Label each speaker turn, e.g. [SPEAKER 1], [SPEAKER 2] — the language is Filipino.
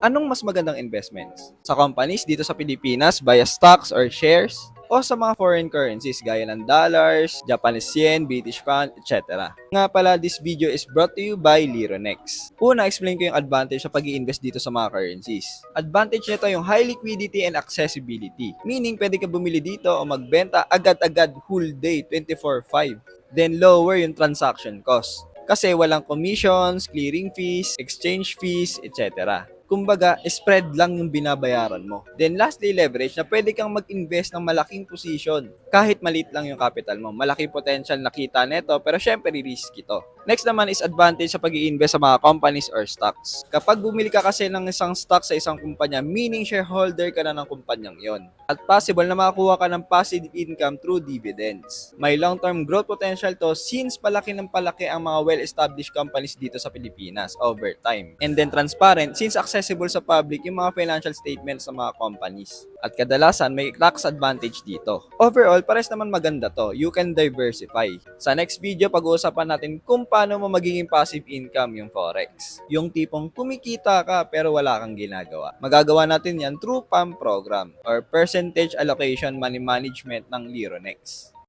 [SPEAKER 1] Anong mas magandang investments? Sa companies dito sa Pilipinas via stocks or shares? O sa mga foreign currencies gaya ng dollars, Japanese yen, British pound, etc. Nga pala, this video is brought to you by Lironex. Una, explain ko yung advantage sa pag invest dito sa mga currencies. Advantage nito yung high liquidity and accessibility. Meaning, pwede ka bumili dito o magbenta agad-agad whole day, 24-5. Then, lower yung transaction cost. Kasi walang commissions, clearing fees, exchange fees, etc. Kumbaga, spread lang yung binabayaran mo. Then lastly, leverage na pwede kang mag-invest ng malaking position. Kahit maliit lang yung capital mo. Malaki potential na kita neto, pero syempre risk ito. Next naman is advantage sa pag invest sa mga companies or stocks. Kapag bumili ka kasi ng isang stock sa isang kumpanya, meaning shareholder ka na ng kumpanyang yon. At possible na makakuha ka ng passive income through dividends. May long-term growth potential to since palaki ng palaki ang mga well-established companies dito sa Pilipinas over time. And then transparent since accessible sa public yung mga financial statements ng mga companies. At kadalasan may tax advantage dito. Overall, pares naman maganda to. You can diversify. Sa next video, pag-uusapan natin kung paano mo magiging passive income yung Forex. Yung tipong kumikita ka pero wala kang ginagawa. Magagawa natin yan through PAM program or Percentage Allocation Money Management ng Lironex.